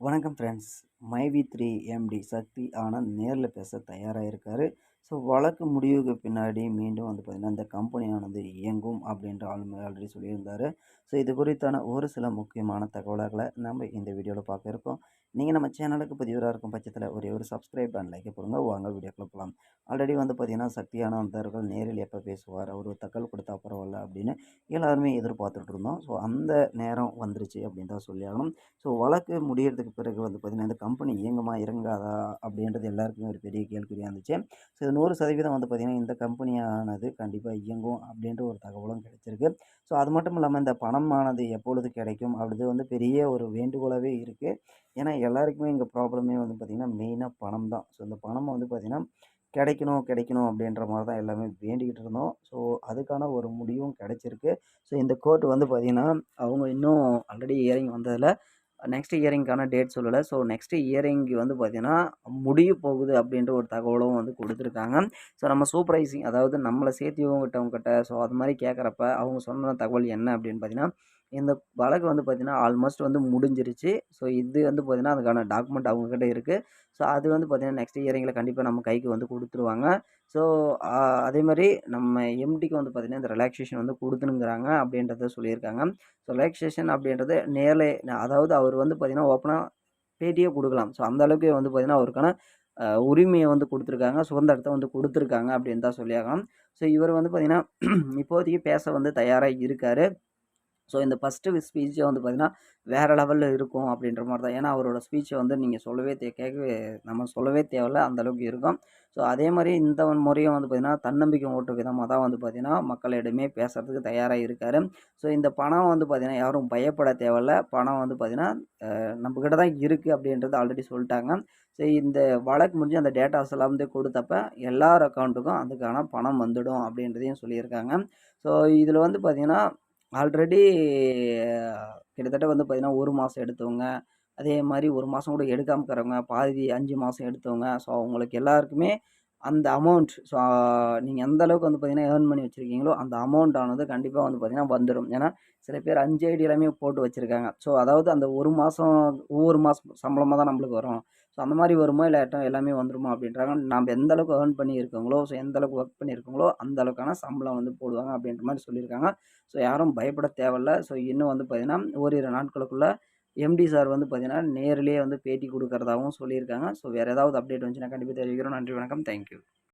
வணக்கம் ஃப்ரெண்ட்ஸ் மைவி three empty சக்தி ஆனந்த் நேரில் பேச தயாராக இருக்கார். ஸோ வழக்கு முடிவுக்கு பின்னாடி மீண்டும் வந்து பார்த்திங்கன்னா இந்த கம்பெனியானது இயங்கும் அப்படின்ற ஆளுமை ஆல்ரெடி சொல்லியிருந்தார். ஸோ இது குறித்தான ஒரு சில முக்கியமான தகவல்களை நம்ம இந்த வீடியோவில் பார்க்க இருக்கோம். நீங்கள் நம்ம சேனலுக்கு பதிவராக இருக்கும் பட்சத்தில் ஒரே ஒரு சப்ஸ்கிரைப் அண்ட் லைக்கை போடுங்க. வாங்க வீடியோக்குள்ள போகலாம் ஆல்ரெடி வந்து பார்த்திங்கன்னா சக்தியான அந்தவர்கள் நேரில் எப்போ பேசுவார்? அவர் தகவல் கொடுத்தா பரவாயில்ல அப்படின்னு எல்லாருமே எதிர்பார்த்துட்டு இருந்தோம். ஸோ அந்த நேரம் வந்துருச்சு அப்படின்னு தான் சொல்லி ஆகணும். ஸோ வழக்கு முடியறதுக்கு பிறகு வந்து பார்த்திங்கன்னா இந்த கம்பெனி இயங்குமா இறங்காதா அப்படின்றது எல்லாருக்குமே ஒரு பெரிய கேள்விக்குறியாக இருந்துச்சு. ஸோ இது நூறு சதவீதம் வந்து பார்த்திங்கன்னா இந்த கம்பெனியானது கண்டிப்பாக இயங்கும் அப்படின்ற ஒரு தகவலும் கிடைச்சிருக்கு. ஸோ அது மட்டும் இல்லாமல் இந்த பணமானது எப்பொழுது கிடைக்கும்? அப்படிது வந்து பெரிய ஒரு வேண்டுகோளாகவே இருக்குது ஏன்னா எல்லாருக்குமே இங்கே ப்ராப்ளமே வந்து பார்த்திங்கன்னா மெயினாக பணம் தான். ஸோ இந்த பணம் வந்து பார்த்திங்கன்னா கிடைக்கணும் கிடைக்கணும் அப்படின்ற மாதிரி தான் எல்லாமே வேண்டிக்கிட்டு இருந்தோம். ஸோ அதுக்கான ஒரு முடிவும் கிடைச்சிருக்கு. ஸோ இந்த கோர்ட் வந்து பார்த்திங்கன்னா அவங்க இன்னும் ஆல்ரெடி இயரிங் வந்ததில் நெக்ஸ்ட் இயரிங்க்கான டேட் சொல்லலை. ஸோ நெக்ஸ்ட் இயரிங் வந்து பார்த்திங்கன்னா முடிய போகுது அப்படின்ற ஒரு தகவலும் வந்து கொடுத்துருக்காங்க. ஸோ நம்ம சூப்பரைசிங் அதாவது நம்மளை சேர்த்தியவங்ககிட்டவங்ககிட்ட ஸோ அது மாதிரி கேட்குறப்ப அவங்க சொன்ன தகவல் என்ன அப்படின்னு பார்த்தீங்கன்னா இந்த வழக்கு வந்து பார்த்திங்கன்னா ஆல்மோஸ்ட் வந்து முடிஞ்சிருச்சு. ஸோ இது வந்து பார்த்திங்கன்னா அதுக்கான டாக்குமெண்ட் அவங்கக்கிட்ட இருக்குது ஸோ அது வந்து பார்த்திங்கன்னா நெக்ஸ்ட் இயரிங்கில் கண்டிப்பாக நம்ம கைக்கு வந்து கொடுத்துருவாங்க. ஸோ அதே மாதிரி நம்ம எம்டிக்கு வந்து பார்த்திங்கன்னா இந்த ரிலாக்ஸேஷன் வந்து கொடுத்துனுங்கிறாங்க அப்படின்றத சொல்லியிருக்காங்க. ஸோ ரிலாக்ஸேஷன் அப்படின்றது நேரில் அதாவது அவர் வந்து பார்த்திங்கன்னா ஓப்பனாக பேட்டியே கொடுக்கலாம். ஸோ அந்த அளவுக்கு வந்து பார்த்திங்கன்னா அவருக்கான உரிமையை வந்து கொடுத்துருக்காங்க. சுதந்திரத்தை வந்து கொடுத்துருக்காங்க அப்படின்னு தான் சொல்லியாகலாம் ஸோ இவர் வந்து பார்த்திங்கன்னா இப்போதைக்கு பேச வந்து தயாராக இருக்கார். ஸோ இந்த ஃபஸ்ட்டு ஸ்பீச்சை வந்து பார்த்திங்கன்னா வேறு லெவலில் இருக்கும் அப்படின்ற மாதிரி தான் ஏன்னா அவரோட ஸ்பீச்சை வந்து நீங்கள் சொல்லவே தே கேட்கவே நம்ம சொல்லவே தேவையில்ல அந்தளவுக்கு இருக்கும். ஸோ அதே மாதிரி இந்த முறையும் வந்து பார்த்திங்கன்னா தன்னம்பிக்கை ஓட்டு விதமாக தான் வந்து பார்த்திங்கன்னா மக்களிடமே பேசுகிறதுக்கு தயாராக இருக்கார். ஸோ இந்த பணம் வந்து பார்த்திங்கன்னா யாரும் பயப்பட தேவையில்ல. பணம் வந்து பார்த்திங்கன்னா நம்மக்கிட்ட தான் இருக்குது அப்படின்றது ஆல்ரெடி சொல்லிட்டாங்க. ஸோ இந்த வழக்கு முடிஞ்சு அந்த டேட்டாஸ் எல்லாம் வந்து கொடுத்தப்ப எல்லார் அக்கௌண்ட்டுக்கும் அதுக்கான பணம் வந்துடும் அப்படின்றதையும் சொல்லியிருக்காங்க. ஸோ இதில் வந்து பார்த்திங்கன்னா ஆல்ரெடி கிட்டத்தட்ட வந்து பார்த்திங்கன்னா ஒரு மாதம் எடுத்தவங்க. அதே மாதிரி ஒரு மாதம் கூட எடுக்காமல் இருக்கிறவங்க பாதி அஞ்சு மாதம் எடுத்தவங்க. ஸோ அவங்களுக்கு எல்லாருக்குமே அந்த அமௌண்ட் ஸோ நீங்கள் எந்த அளவுக்கு வந்து பார்த்திங்கன்னா ஏர்ன் பண்ணி வச்சுருக்கீங்களோ அந்த அமௌண்ட் ஆனது கண்டிப்பாக வந்து பார்த்திங்கன்னா வந்துடும் ஏன்னா சில பேர் அஞ்சு ஐடி எல்லாமே போட்டு வச்சுருக்காங்க. ஸோ அதாவது அந்த ஒரு மாதம் ஒவ்வொரு மாதம் சம்பளமாக தான் நம்மளுக்கு வரும். ஸோ அந்த மாதிரி வருமா இல்லை எல்லாமே வந்துருமா அப்படின்றாங்க. நம்ம எந்த அளவுக்கு ஏர்ன் பண்ணியிருக்கோங்களோ ஸோ எந்த அளவுக்கு ஒர்க் பண்ணியிருக்கோங்களோ அந்த அளவுக்கான சம்பளம் வந்து போடுவாங்க அப்படின்ற மாதிரி சொல்லியிருக்காங்க. ஸோ யாரும் பயப்பட தேவையில்ல. ஸோ இன்னும் வந்து பார்த்திங்கன்னா ஓரிரு நாட்களுக்குள்ளே எம்டி சார் வந்து பார்த்திங்கன்னா நேரிலேயே வந்து பேட்டி கொடுக்குறதாகவும் சொல்லியிருக்காங்க. ஸோ வேறு ஏதாவது அப்டேட் வந்துச்சுன்னா கண்டிப்பாக தெரிவிக்கிறோம். நன்றி வணக்கம். தேங்க்யூ